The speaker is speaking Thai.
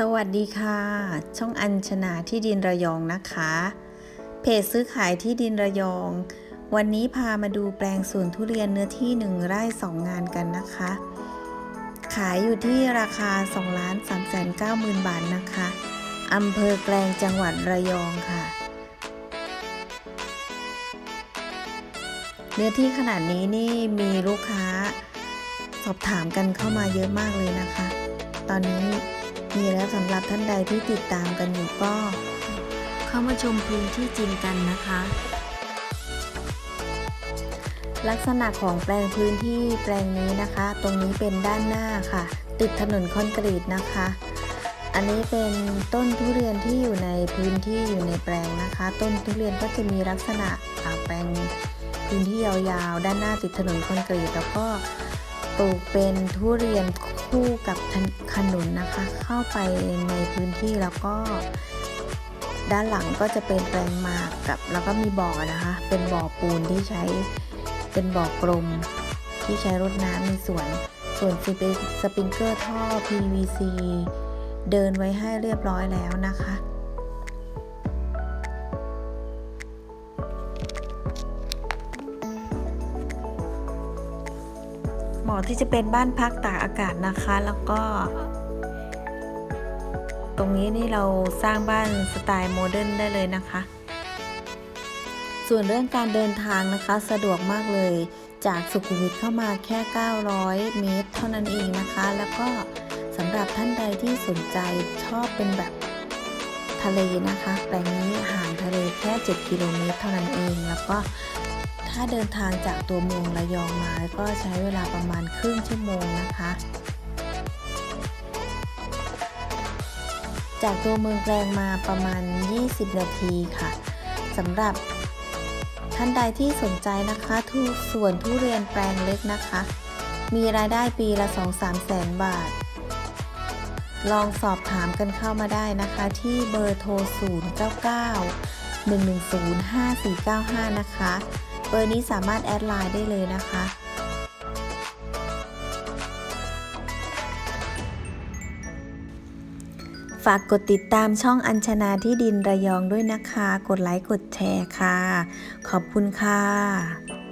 สวัสดีค่ะ ช่องอัญชนาที่ดินระยองนะคะ เพจซื้อขายที่ดินระยอง วันนี้พามาดูแปลงสวนทุเรียนเนื้อที่ 1 ไร่ 2 งานกันนะคะ ขายอยู่ที่ราคา2ล้าน3แสน9หมื่นบาทนะคะอำเภอแกลงจังหวัดระยองค่ะ เนื้อที่ขนาดนี้นี่มีลูกค้า สอบถามกันเข้ามาเยอะมากเลยนะคะ ตอนนี้ มีแล้วสำหรับท่านใดที่ติดตามกันอยู่ก็ เข้ามาชมพื้นที่จริงกันนะคะ ลักษณะของแปลงพื้นที่แปลงนี้นะคะ ตรงนี้เป็นด้านหน้าค่ะ ติดถนนคอนกรีตนะคะ อันนี้เป็นต้นทุเรียนที่อยู่ในพื้นที่อยู่ในแปลงนะคะ ต้นทุเรียนก็จะมีลักษณะแปลงพื้นที่ยาวๆ ด้านหน้าติดถนนคอนกรีตแล้วก็ ปลูกเป็นทุเรียนคู่กับขนุนนะคะ เข้าไปในพื้นที่แล้วก็ ด้านหลังก็จะเป็นแปลงหมากกับ แล้วก็มีบ่อนะคะ เป็นบ่อปูนที่ใช้เป็นบ่อกลม ที่ใช้รดน้ำในสวน ส่วนสปริสปริงเกอร์ท่อ PVC เดินไว้ให้เรียบร้อยแล้วนะคะ เหมาะที่จะเป็นบ้านพักตากอากาศนะคะ แล้วก็ ตรงนี้นี่เราสร้างบ้านสไตล์โมเดิร์นได้เลยนะคะ ส่วนเรื่องการเดินทางนะคะ สะดวกมากเลย จากสุขุมวิทเข้ามาแค่ 900 เมตร เท่านั้นเองนะคะ แล้วก็สำหรับท่านใดที่สนใจชอบเป็นแบบทะเลนะคะ แปลงนี้ห่างทะเลแค่ 7 กิโลเมตรเท่านั้นเอง แล้วก็ ถ้าเดินทางจากตัวเมืองระยองมาก็ใช้เวลาประมาณครึ่งชั่วโมงนะคะ จากตัวเมืองแปลงมาประมาณ 20 นาทีค่ะสำหรับท่านใดที่สนใจนะคะทุกส่วนทุเรียนแปลงเล็กนะคะ มีรายได้ปีละ 2-3 แสนบาท ลองสอบถามกันเข้ามาได้นะคะที่เบอร์โทร 099 110 5495 นะคะ เบอร์นี้สามารถแอดไลน์ได้เลยนะคะฝากกดติดตามช่องอัญชนาที่ดินระยองด้วยนะคะ กดไลค์ กดแชร์ค่ะ ขอบคุณค่ะ